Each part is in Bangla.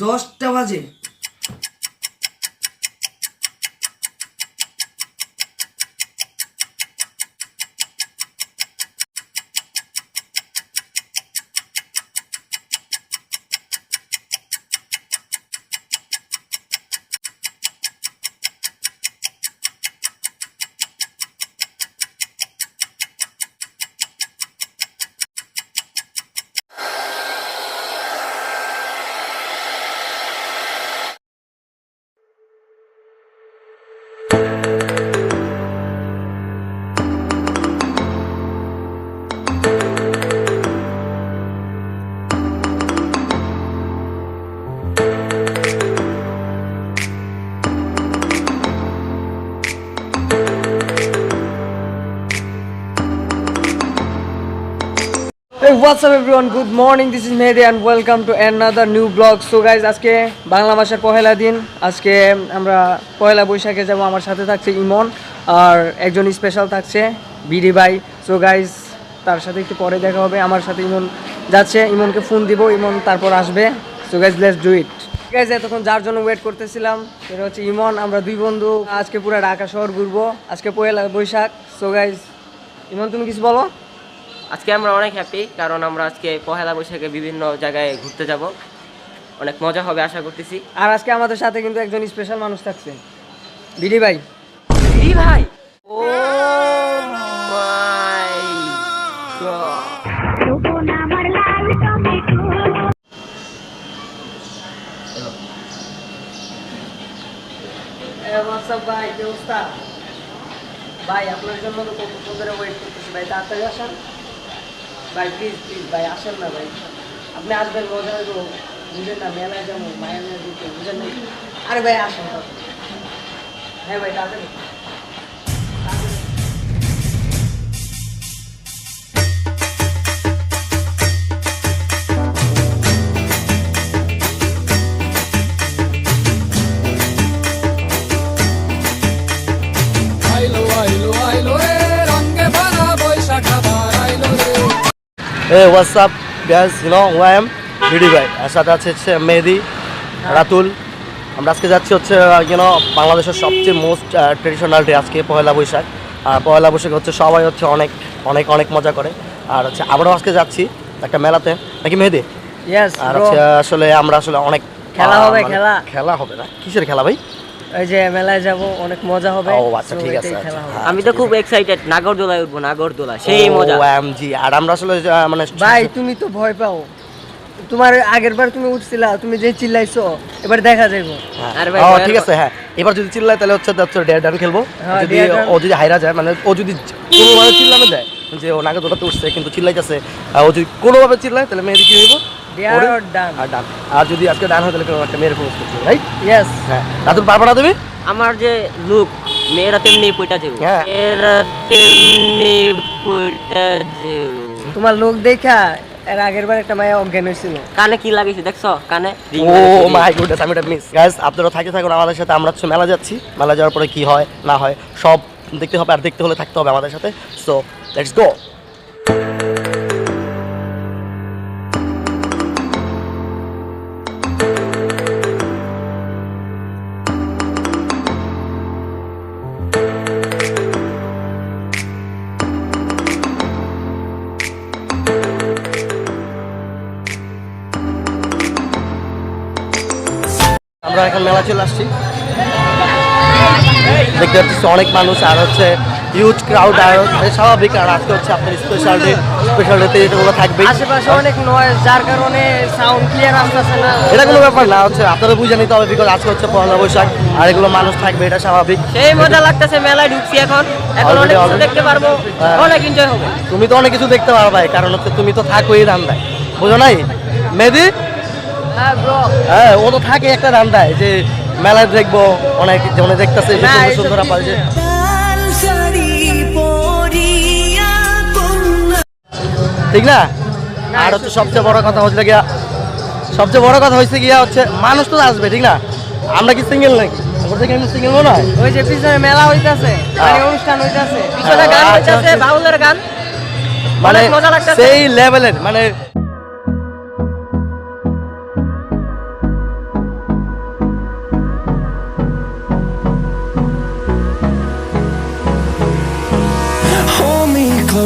দশটা বাজে। What's up everyone? Good morning. This is Mehdi and welcome to another new vlog. So guys, আজকে বাংলা মাসের পহেলা দিন। আজকে আমরা পহেলা বৈশাখে যাব। আমার সাথে থাকছে ইমন আর একজন স্পেশাল থাকছে বিডি ভাই। সো গাইজ তার সাথে একটু পরে দেখা হবে। আমার সাথে ইমন যাচ্ছে। ইমনকে ফোন দিব। ইমন তারপর আসবে। So guys let's do it guys এতক্ষণ যার জন্য ওয়েট করতেছিলাম সেটা হচ্ছে ইমন। আমরা দুই বন্ধু আজকে পুরো ঢাকা শহর ঘুরবো। আজকে পহেলা বৈশাখ। সো গাইজ ইমন তুমি কিছু বলো? আজকে আমরা অনেক হ্যাপি কারণ আমরা আজকে পহেলা বৈশাখে বিভিন্ন জায়গায় ঘুরতে যাব। অনেক মজা হবে আশা করতেছি। আর আজকে আমাদের সাথে কিন্তু একজন স্পেশাল মানুষ থাকছে। বিডি ভাই। ই ভাই? ও মাই ভাই? ভাই আপনার জন্য তো কতক্ষণ ধরে ওয়েট করতেছি। ভাই তাড়াতাড়ি আসেন। ভাই প্লিজ প্লিজ ভাই আসেন না ভাই আপনি আসবেন মজা হইব বুঝেন না মেলায় যাব মায়ের মেলা দিতে বুঝেন না আরে ভাই আসেন তাড়াতাড়ি। হ্যাঁ ভাই তাড়াতাড়ি Hey, what's up, guys? You know who I am? ভিডি ভাই। আর সাথে আছে হচ্ছে মেহেদি রাতুল। আমরা আজকে যাচ্ছি হচ্ছে ইউনো বাংলাদেশের সবচেয়ে মোস্ট ট্রেডিশনাল ডে আজকে পয়লা বৈশাখ। আর পয়লা বৈশাখ হচ্ছে সবাই হচ্ছে অনেক অনেক অনেক মজা করে। আর হচ্ছে আমরাও আজকে যাচ্ছি একটা মেলাতে। নাকি মেহেদি? আর হচ্ছে আসলে আমরা আসলে অনেক খেলা হবে, মানে খেলা? খেলা হবে না। কিসের খেলা ভাই? ওই যে মেলায় যাব অনেক মজা হবে। ও, আচ্ছা, ঠিক আছে, এটাই খেলা আচ্ছা। হবে। আমি তো খুব এক্সাইটেড নাগরদোলায় উঠবো নাগরদোলা সেই মজা। জি আর আমরা আসলে মানে ভাই তুমি তো ভয় পাও। তোমার আগের বার তুমি উঠছিলা তুমি যে চিল্লাইছো এবার দেখা যাইবো। হ্যাঁ। ও, ঠিক আছে হ্যাঁ। এবার যদি চিল্লায় তাহলে হচ্ছে খেলব। হ্যাঁ, যদি ও যদি হাইরা যায় মানে ও যদি কোনোভাবে চিল্লানো যায় যে ও নাকে দোলাতে উঠছে কিন্তু চিল্লাইতেছে ও যদি কোনোভাবে চিল্লায় তাহলে মেয়েদের কি হইব? Dare ওরে- or done? আর ডান আর যদি আজকে ডান হয় তাহলে কেউ একটা মেয়ের প্রপোজ করছে রাইট ইয়েস হ্যাঁ। রাতুল পারবা না তুমি? আমার যে লুক মেয়েরা তেমনি পইটা যাব হ্যাঁ। মেয়েরা তেমনি পইটা যাব তোমার লোক দেখা এর আগের বার একটা মায়া অজ্ঞান হয়েছিল। কানে কি লাগিয়েছে দেখছ? কানে ring ও মাই গুডনেস আমি এটা মিস গাইস আপনারা থাকতে থাকুন আমাদের সাথে আমরা হচ্ছে মেলা যাচ্ছি। মেলা যাওয়ার পরে কি হয় না হয় সব দেখতে হবে আর দেখতে হলে থাকতে হবে আমাদের সাথে। সো লেটস গো মেলা চলে আসছি। দেখতে পাচ্ছি অনেক মানুষ আর হচ্ছে হিউজ ক্রাউড আর স্বাভাবিক আর আজকে হচ্ছে আপনার স্পেশাল ডে স্পেশাল ডেতে এগুলো থাকবে আশেপাশে অনেক নয়েজ যার কারণে সাউন্ড ক্লিয়ার আসতেছে না। এটা কোনো ব্যাপার না হচ্ছে আপনাদের বুঝে নিতে হবে বিকজ আজকে হচ্ছে পয়লা বৈশাখ আর এগুলো মানুষ থাকবে এটা স্বাভাবিক। সেই মজা লাগতেছে মেলায় ঢুকছি এখন। এখন অনেক কিছু দেখতে পারব হ্যাঁ। অনেক এনজয় হবে। তুমি তো অনেক কিছু দেখতে পারো ভাই কারণ হচ্ছে তুমি তো থাকোই ধান্দায়। বুঝো নাই? মেদি হ্যাঁ হ্যাঁ ও তো থাকে একটা ধান্দায় যে মেলায় দেখব অনেক যেমন দেখতেছে সুন্দর এইসব সুন্দর আপা যে ঠিক না? আর হচ্ছে সবচেয়ে বড় কথা হচ্ছে গিয়া সবচেয়ে বড় কথা হচ্ছে গিয়া হচ্ছে মানুষ তো আসবে ঠিক না? আমরা কি সিঙ্গেল নাকি? সিঙ্গেল মনে হয় ওই যে পিছনে মেলা হইতাছে অনুষ্ঠান হইতাছে। পিছনে গান আচ্ছা, হইতাছে আচ্ছা। বাউলের গান। মানে। সেই লেভেলের মানে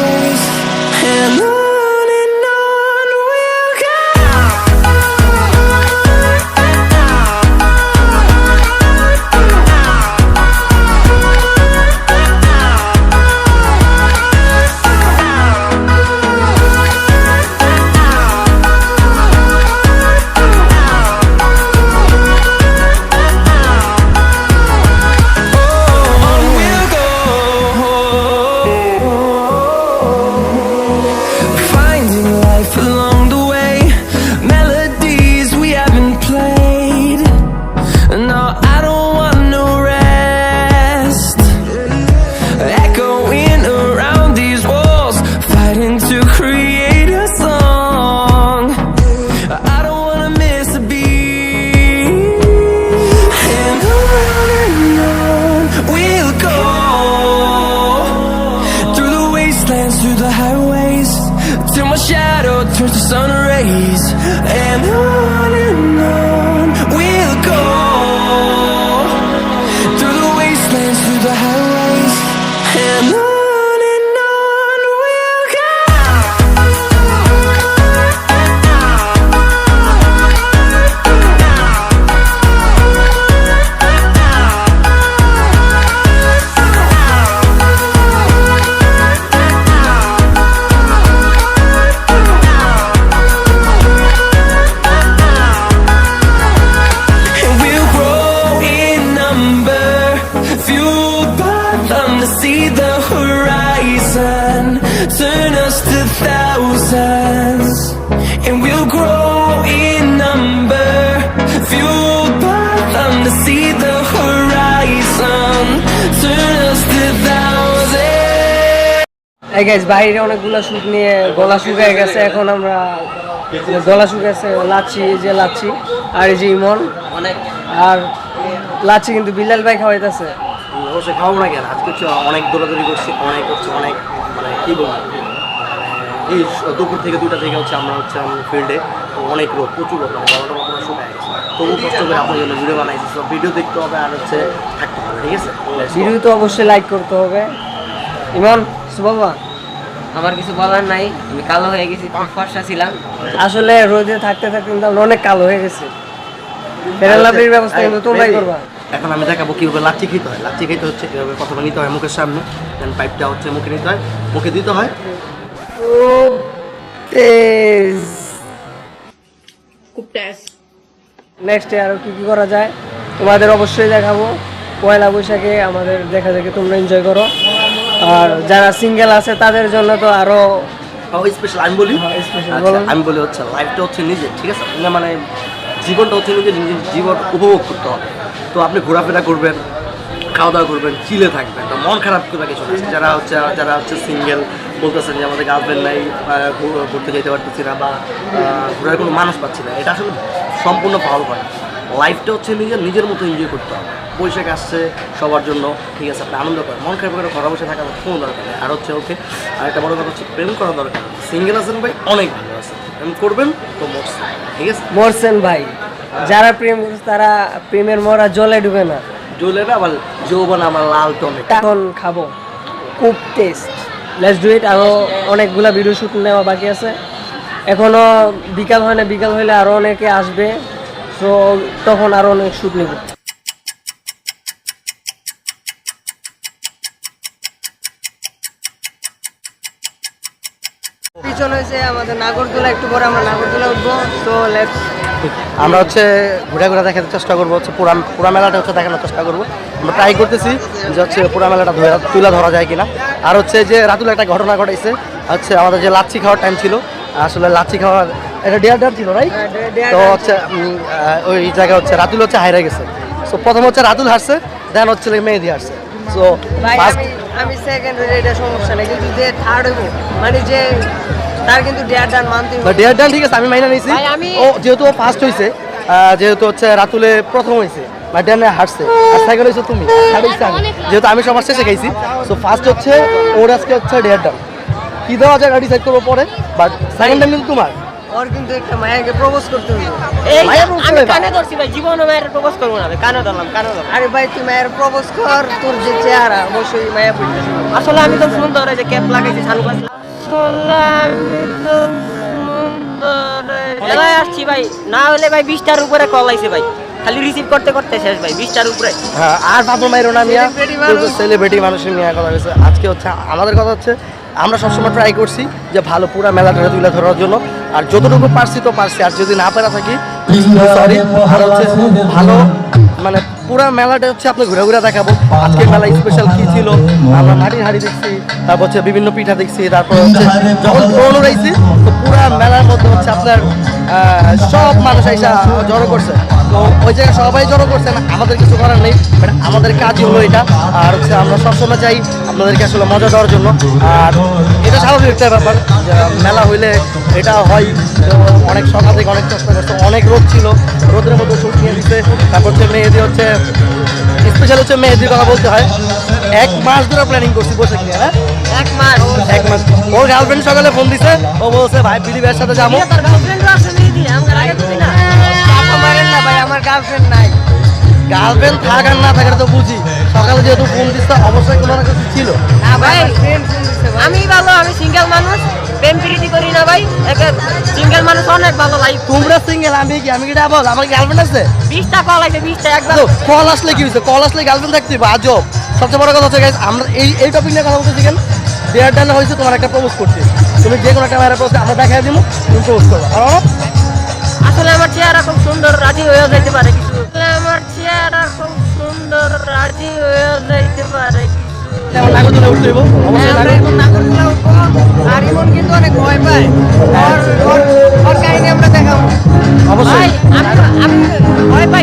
always. Hello. life alone sun rays. And on and on guys বাইরে অনেকগুলো শুট নিয়ে গলা শুকায় গেছে এখন আমরা গলা শুকাছে লাচ্ছি এই যে লাচ্ছি। আর এই যে ইমন অনেক। আর লাচ্ছি কিন্তু বিলাল ভাই খাওয়াইতেছে। অবশ্যই খাব না কেন? আজকে অনেক দৌড়াদৌড়ি করছি অনেক হচ্ছে অনেক মানে কি বলব? মানে এই দুপুর থেকে দুটা থেকে হচ্ছে আমরা হচ্ছে ফিল্ডে অনেক রোদ প্রচুর রোদ মানে বারোটা মতো শুকায় গেছে। তবু কষ্ট করে আপনার জন্য ভিডিও বানাইছি সব ভিডিও দেখতে হবে আর হচ্ছে থাকতে হবে ঠিক আছে? ভিডিও তো অবশ্যই লাইক করতে হবে। ইমন? বাবা আমার কিছু বলার নাই আমি কালো হয়ে গেছি ফর্সা ছিলাম। আসলে রোদে থাকতে থাকতে কিন্তু অনেক কালো হয়ে গেছে। ব্যবস্থা কিন্তু তোমরাই করবা। এখন আমি দেখাবো কীভাবে লাচ্ছি খেতে হয়। লাচ্ছি খেতে হচ্ছে কীভাবে প্রথমে নিতে হয় মুখের সামনে দেন পাইপটা হচ্ছে মুখে নিতে হয়। মুখে দিতে হয়। খুব তেজ। নেক্সটে আরও কি কি করা যায় তোমাদের অবশ্যই দেখাবো। পয়লা বৈশাখে আমাদের দেখা যাকে তোমরা এনজয় করো। আর যারা সিঙ্গেল আছে তাদের জন্য তো আরও স্পেশাল আমি বলি? হ্যাঁ, আচ্ছা। আমি বলি হচ্ছে লাইফটা হচ্ছে নিজে ঠিক আছে? মানে জীবনটা হচ্ছে নিজে জীবন উপভোগ করতে হবে। তো আপনি ঘোরাফেরা করবেন খাওয়া দাওয়া করবেন চিলে থাকবেন তো মন খারাপ করে কিছু না। যারা হচ্ছে যারা হচ্ছে সিঙ্গেল বলতেছেন যে আমাদের গার্লফ্রেন্ড নাই ঘুরতে যেতে পারতেছি না বা ঘোরার কোনো মানুষ পাচ্ছি না এটা আসলে সম্পূর্ণ ভালো করে। লাইফটা হচ্ছে নিজের নিজের মতো এনজয় করতে হবে। বৈশাখ আসছে সবার জন্য ঠিক আছে আপনি আনন্দ করেন। মন খারাপ করে ঘরে বসে থাকা কোনো দরকার নেই। আর হচ্ছে ওকে আর একটা বড় কথা হচ্ছে প্রেম করা দরকার সিঙ্গেল আছেন ভাই অনেক ভালো আছে প্রেম করবেন তো মরছে ঠিক আছে? মরছেন ভাই। যারা প্রেম করছে তারা প্রেমের মরা জলে ডুবে না। চলে আবার যৌবন আমার লাল টমেটো এখন খাব। খুব টেস্ট লেটস ডু ইট আরও অনেকগুলা ভিডিও শ্যুট নেওয়া বাকি আছে। এখনও বিকাল হয় না বিকাল হইলে আরও অনেকে আসবে। তো তখন আরও অনেক শ্যুট নেব। হয়েছে আমাদের নাগরদোলা একটু পরে আমরা নাগরদোলা উঠবো। তো লেটস আমরা হচ্ছে ঘুরে ঘুরে দেখাতে চেষ্টা করব হচ্ছে পুরা পুরা মেলাটা হচ্ছে দেখানোর চেষ্টা করব। আমরা ট্রাই করতেছি যে হচ্ছে পুরা মেলাটা ধরে তুলে ধরা যায় কিনা। আর হচ্ছে যে রাতুল একটা ঘটনা ঘটাইছে হচ্ছে আমাদের যে লাচ্ছি খাওয়ার টাইম ছিল আসলে লাচ্ছি খাওয়ার এটা ডিয়ার ডার ছিল রাইট হ্যাঁ, ডেয়ার তো হচ্ছে ওই জায়গায় হচ্ছে রাতুল হচ্ছে হাইরে গেছে। সো প্রথম হচ্ছে রাতুল হারছে দেন হচ্ছে মেহেদি হারছে। সো আমি সেকেন্ড এটা সমস্যা নেই কিন্তু যে থার্ড হইব মানে যে তার কিন্তু ডেয়ার ডান মানতে হইব ডিয়ার ডান ঠিক আছে আমি মাইনা নিয়েছি ও যেহেতু ফার্স্ট হয়েছে যেহেতু হচ্ছে রাতুলে প্রথম হয়েছে বা ড্যানে হারছে আর সেকেন্ড হয়েছে তুমি আমি। যেহেতু আমি সবার শেষে খাইছি সো ফার্স্ট হচ্ছে ওর আজকে হচ্ছে ডিয়ার ডান কি দেওয়া যায় ডিসাইড করব পরে বাট সেকেন্ড টাইম কিন্তু তোমার। ওর কিন্তু একটা মায়াকে প্রপোজ করতে হইব। এই মায়ের প্রপোজ আমি কানে ধরছি ভাই জীবনে মায়ের প্রপোজ করব না কানে ধরলাম কানে ধরলাম। আরে ভাই তুই মায়ের প্রপোজ কর তোর যে চেহারা অবশ্যই মায়া পড়তেছে। আসলে আমি তো সুন্দর এই যে ক্যাপ লাগাইছি শালু গাছ মেলায় আসছি ভাই। না হলে ভাই বিশটার উপরে কল আইছে ভাই। খালি রিসিভ করতে করতে শেষ ভাই বিশটার উপরে। হ্যাঁ আর বাবু মাইরো না মিয়া। সেলিব্রিটি মানুষের মিয়া কথা হয়েছে। আজকে হচ্ছে আমাদের কথা হচ্ছে আমরা সবসময় ট্রাই করছি যে ভালো পুরো মেলাটা তুলে ধরার জন্য। আর যতটুকু পারছি তো পারছি। আর যদি না পারা থাকি সরি আর হচ্ছে ভালো মানে পুরো মেলাটা হচ্ছে আপনি ঘুরে ঘুরে দেখাবো। আজকে মেলা স্পেশাল কি ছিল? আমরা মাটির হাড়ি দেখছি, তারপর হচ্ছে বিভিন্ন পিঠা দেখছি, তারপর হচ্ছে যখন রয়েছে তো পুরো মেলার মধ্যে হচ্ছে আপনার সব মানুষ এসে জড়ো করছে। তো ওই জায়গায় সবাই জড়ো করছেন আমাদের কিছু করার নেই বাট আমাদের কাজই হলো এটা। আর হচ্ছে আমরা সবসময় চাই আপনাদেরকে আসলে মজা দেওয়ার জন্য। আর এটা স্বাভাবিক একটা ব্যাপার মেলা হইলে এটা হয়। অনেক সকাল থেকে অনেক চেষ্টা করছে, অনেক রোদ ছিল, রোদের মধ্যে নিয়ে দিতে তারপর হচ্ছে মেহেদি হচ্ছে স্পেশাল হচ্ছে মেহেদির কথা বলতে হয়। এক মাস ধরে প্ল্যানিং করছি বসে কিনে হ্যাঁ? এক মাস। এক মাস। ওর গার্লফ্রেন্ড সকালে ফোন দিছে ও বলছে ভাই বিলি ভাইয়ের সাথে যাব। গার্লফ্রেন্ড আমার গার্লফ্রেন্ড নাই। গার্লফ্রেন্ড থাক আর না থাকার তো বুঝি। সকালে যেহেতু ফোন দিচ্ছে অবশ্যই কোনো না কিছু ছিল। না দিছে ভাই। আমি ভালো আমি সিঙ্গেল মানুষ। প্রেম প্রীতি করি না ভাই একে সিঙ্গেল মানুষ অনেক ভালো লাইফ তোমরা সিঙ্গেল আমি কি আমি কি ডাবল? আমার গার্লফ্রেন্ড আছে? বিশটা কল আছে বিশটা একবার কল আসলে কি হয়েছে? কল আসলে গার্লফ্রেন্ড থাকতে আজব। সবচেয়ে বড় কথা হচ্ছে guys, আমরা এই এই টপিক নিয়ে কথা বলতে কেন? বিয়ার ডান হয়েছে তোমার একটা প্রপোজ করতে তুমি যে কোনো একটা মেয়ের প্রপোজ আমরা দেখাই দিব তুমি প্রপোজ করো আর আসলে আমার চেহারা খুব সুন্দর রাজি হয়ে যাইতে পারে কিছু। আমার চেহারা খুব সুন্দর রাজি হয়ে যাইতে পারে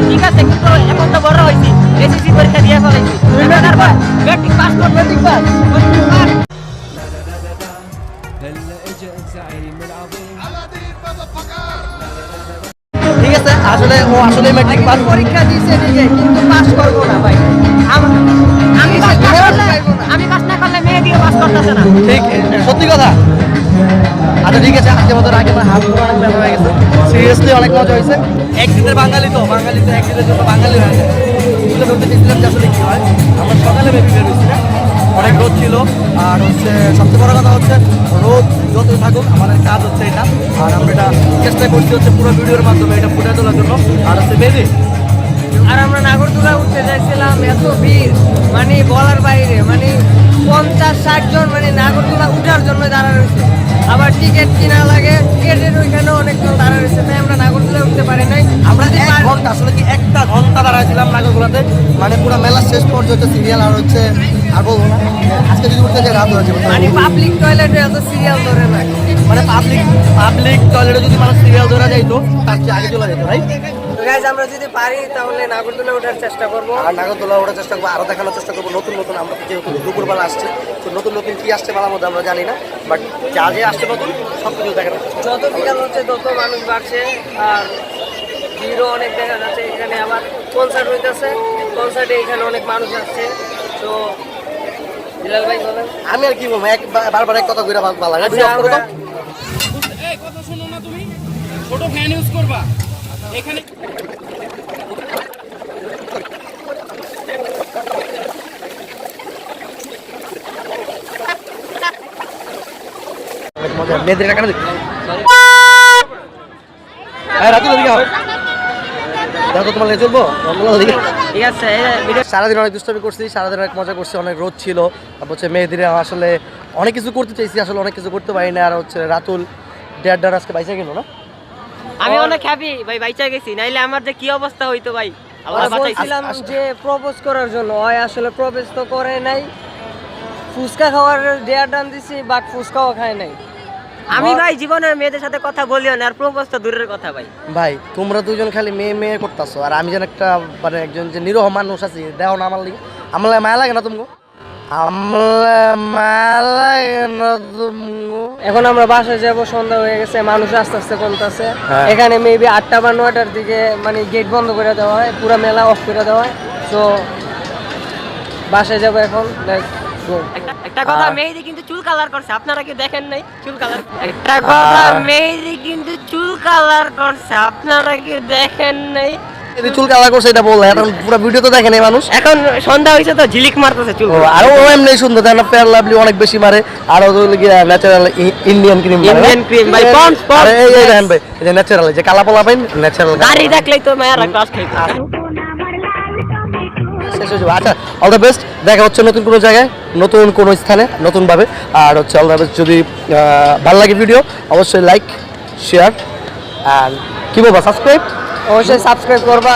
ঠিক আছে কিন্তু এখন তো বড় হয়েছি মেট্রিক মেট্রিক আসলে ও আসলে ম্যাট্রিক পাস পরীক্ষা নিজে কিন্তু পাস করব না ভাই আম- না। ঠিক। সত্যি কথা। আচ্ছা ঠিক আছে আজকে মতো আগে আমার হাত পুরো অনেক ব্যথা হয়ে গেছে। সিরিয়াসলি অনেক মজা হয়েছে। একদিনের বাঙালি তো বাঙালি তো একদিনের জন্য বাঙালি হয়ে যায়। তুলে ধরতে চেয়েছিলাম যে আসলে কি হয়। আমরা সকালে বেবি বের হয়েছি না অনেক রোদ ছিল। আর হচ্ছে সবচেয়ে বড় কথা হচ্ছে রোদ যতই থাকুক আমাদের কাজ হচ্ছে এটা। আর আমরা এটা চেষ্টা করছি হচ্ছে পুরো ভিডিওর মাধ্যমে এটা ফুটে তোলার জন্য। আর হচ্ছে বেবি আর আমরা নাগরদোলা উঠতে যাইছিলাম এত ভিড়। মানে বলার বাইরে মানে পঞ্চাশ ষাট জন মানে নাগরদোলা উঠার জন্য দাঁড়া রয়েছে। আবার টিকিট কিনা লাগে টিকিটের ওইখানে অনেকজন দাঁড়া রয়েছে। তাই আমরা নাগরদোলা উঠতে পারি নাই। আমরা যে ঘণ্টা আসলে কি একটা ঘণ্টা দাঁড়াইছিলাম নাগরগুলাতে মানে পুরো মেলার শেষ পর্যন্ত সিরিয়াল আর হচ্ছে আর বলব না আজকে যদি উঠতে যে রাত হয়েছে মানে পাবলিক টয়লেটে এত সিরিয়াল ধরে না। মানে পাবলিক পাবলিক টয়লেটে যদি মানুষ সিরিয়াল ধরা যাইতো তার চেয়ে আগে চলে যেত রাইট তো গাইজ আমরা যদি পারি তাহলে নাগরদোলা ওঠার চেষ্টা করব। আর নাগরদোলা ওঠার চেষ্টা করব আরও দেখানোর চেষ্টা করব নতুন নতুন আমরা যেহেতু দুপুরবেলা আসছে তো নতুন নতুন কি আসছে মেলার মধ্যে আমরা জানি না বাট যা যে আসছে নতুন সব কিছু করব। যত বিকাল হচ্ছে তত মানুষ বাড়ছে আর ভিড়ও অনেক দেখা যাচ্ছে। এখানে আবার কনসার্ট হইতেছে কনসার্টে এখানে অনেক মানুষ আসছে। তো বিলাল ভাই বলেন। আমি আর কি বলব এক বারবার এক কথা ঘুরে ভালো লাগে। আচ্ছা, আমরা- কথা শোনো না তুমি ছোট ফ্যান ইউজ করবা। এখানে সারাদিন অনেক করছি সারাদিন অনেক মজা করছি অনেক রোদ ছিল। তারপর হচ্ছে মেয়েদের আসলে অনেক কিছু করতে চাইছি আসলে অনেক কিছু করতে পারি না। আর হচ্ছে রাতুল ডেড আজকে বাইসা গেল না? আমি অনেক হ্যাপি ভাই বাইচা গেছি। নাইলে আমার যে কি অবস্থা হইতো ভাই? বলছিলাম যে প্রপোজ করার জন্য। হয় আসলে প্রপোজ তো করে নাই। ফুচকা খাওয়ার ডেয়ার ডান দিছি বাট ফুচকাও খায় নাই। আমি ভাই জীবনের মেয়েদের সাথে কথা বলিও না আর প্রপোজ তো দূরের কথা ভাই। ভাই তোমরা দুজন খালি মেয়ে মেয়ে করতেছো আর আমি যেন একটা মানে একজন যে নিরহ মানুষ আছি দেও না আমার লিগে। আমার মায়া লাগে না তুমি এখন আমরা বাসায় যাব সন্ধ্যা হয়ে গেছে মানুষ আস্তে আস্তে কমতেছে। হ্যাঁ। এখানে মেবি আটটা বা নয়টার দিকে মানে গেট বন্ধ করে দেওয়া হয় পুরো মেলা অফ করে দেওয়া হয়। তো বাসায় যাব এখন একটা কথা মেহেদি কিন্তু চুল কালার করছে আপনারা কি দেখেন নাই? চুল কালার একটা কথা মেহেদি কিন্তু চুল কালার করছে আপনারা কি দেখেন নাই? যদি চুল কালা করছে এটা বললে এখন পুরো ভিডিও তো দেখে নেই মানুষ। এখন সন্ধ্যা হয়েছে তো ঝিলিক মারতেছে চুল। আরও ও এমনি সুন্দর তাই না ফেয়ার লাভলি অনেক বেশি মারে। আর ও natural Indian cream Indian cream, ভাই, Pond's, Pond's, এই এই দেখেন ভাই এই যে ন্যাচারাল যে কালা পোলা পাইন ন্যাচারাল দাড়ি দেখলেই তো মায়েরা ক্লাস শেষ হয়ে যাবে। আচ্ছা অল দ্য বেস্ট দেখা হচ্ছে নতুন কোনো জায়গায় নতুন কোনো স্থানে নতুনভাবে। আর হচ্ছে অল দ্য বেস্ট যদি ভালো লাগে ভিডিও অবশ্যই লাইক শেয়ার আর কি বলব সাবস্ক্রাইব অবশ্যই সাবস্ক্রাইব করবা।